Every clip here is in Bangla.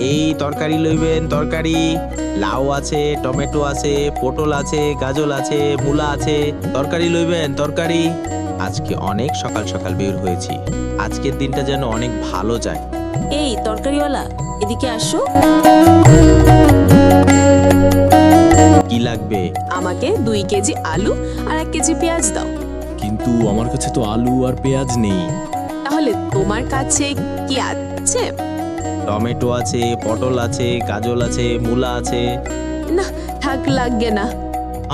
এই তরকারি লইবেন তরকারি। লাউ আছে টমেটো আছে পটল আছে গাজল আছে মূলা আছে। তরকারি লইবেন তরকারি। আজকে অনেক সকাল সকাল বের হয়েছি। আজকের দিনটা যেন অনেক ভালো যায়। এই তরকারিওয়ালা এদিকে আসো। কি লাগবে? আমাকে দুই কেজি আলু আর এক কেজি পেঁয়াজ দাও। কিন্তু আমার কাছে তো আলু আর পেঁয়াজ নেই। তাহলে তোমার কাছে কি আছে? টমেটো আছে পটল আছে গাজল আছে মূলা আছে। না থাক লাগবে না।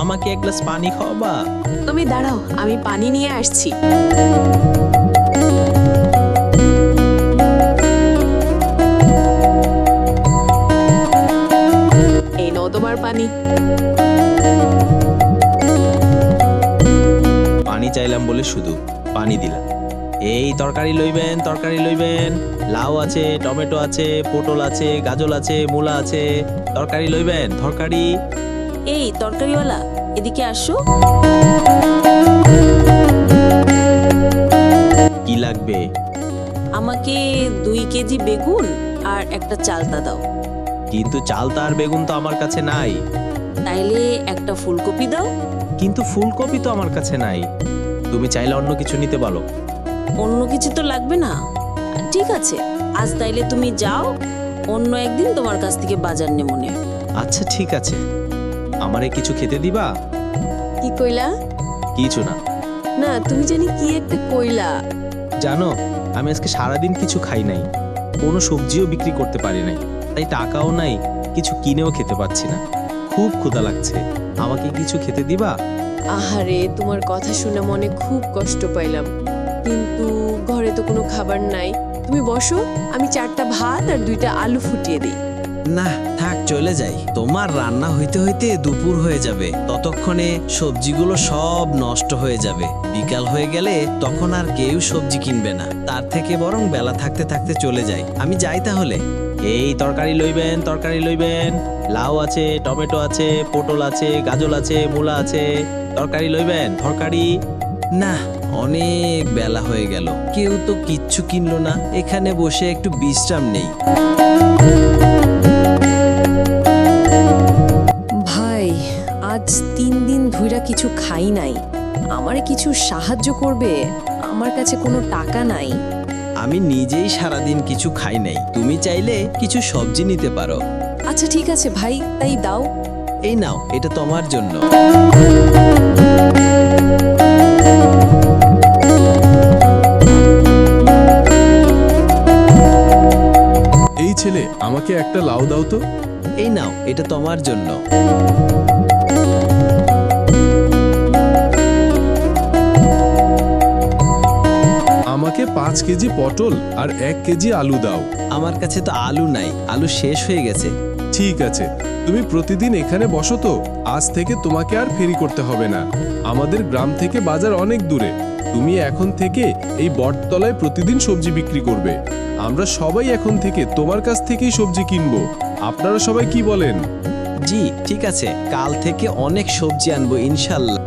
আমাকে এক গ্লাস পানি খাওয়াবা? তুমি দাঁড়াও আমি পানি নিয়ে আসছি। এই নাও তোমার পানি। পানি চাইলাম বলে শুধু পানি দিলাম। এই তরকারি লইবেন তরকারি লইবেন। লাউ আছে টমেটো আছে পটল আছে গাজল আছে মূলা আছে। তরকারি লইবেন তরকারি। এই তরকারিওয়ালা এদিকে আসো। কি লাগবে? আমাকে দুই কেজি বেগুন আর একটা চালতা দাও। কিন্তু চালতা আর বেগুন তো আমার কাছে নাই। তাইলে একটা ফুলকপি দাও। কিন্তু ফুলকপি তো আমার কাছে নাই। তুমি চাইলে অন্য কিছু নিতে পারো। অন্য কিছু তো লাগবে না। ঠিক আছে আজ তাইলে তুমি যাও অন্য একদিন তোমার কাছ থেকে বাজার নে। মনে আচ্ছা ঠিক আছে। আমারে কিছু খেতে দিবা? কি কইলা? কিছু না। না তুমি জানি কি একটা কইলা। জানো আমি আজকে সারাদিন কিছু খাই নাই। কোনো সবজিও বিক্রি করতে পারি নাই। তাই টাকাও নাই কিছু কিনেও খেতে পাচ্ছি না। খুব ক্ষুধা লাগছে। আমাকে কিছু খেতে দিবা? আহারে তোমার কথা শুনে মনে খুব কষ্ট পাইলাম। কিন্তু ঘরে তো কোনো খাবার নাই। তুমি বসো, আমি চারটা ভাত আর দুইটা আলু ফুটিয়ে দিই। না, থাক, চলে যাই। তোমার রান্না হইতে হইতে দুপুর হয়ে যাবে। ততক্ষণে সবজিগুলো সব নষ্ট হয়ে যাবে। বিকাল হয়ে গেলে তখন আর কেউ সবজি কিনবে না। তার থেকে বরং বেলা থাকতে থাকতে চলে যাই। আমি যাই তাহলে। এই তরকারি লইবেন তরকারি লইবেন। লাউ আছে, টমেটো আছে, পটল আছে গাজল আছে, মূলা আছে। তরকারি লইবেন, তরকারি না অনেক বেলা হয়ে গেল। কেউ তো কিচ্ছু কিনলো না এখানে বসে একটু বিশ্রাম নেই। ভাই আজ তিন দিন ধইরা কিছু খাই নাই। আমারে কিছু সাহায্য করবে? আমার কাছে কোনো টাকা নাই। আমি নিজেই সারাদিন কিছু খাই নাই। তুমি চাইলে কিছু সবজি নিতে পারো। আচ্ছা ঠিক আছে ভাই তাই দাও। এই নাও এটা তোমার জন্য। নাও এটা তোমার জন্য। আমাকে পাঁচ কেজি পটল আর এক কেজি আলু দাও। আমার কাছে তো আলু নাই আলু শেষ হয়ে গেছে। ঠিক আছে তুমি প্রতিদিন এখানে বসো তো আজ থেকে তোমাকে আর ফেরি করতে হবে না। আমাদের গ্রাম থেকে বাজার অনেক দূরে তুমি এখন থেকে এই বটতলায় প্রতিদিন সবজি বিক্রি করবে। আমরা সবাই এখন থেকে তোমার কাছ থেকেই সবজি কিনবো। আপনারা সবাই কি বলেন? জি ঠিক আছে। কাল থেকে অনেক সবজি আনব ইনশাল্লাহ।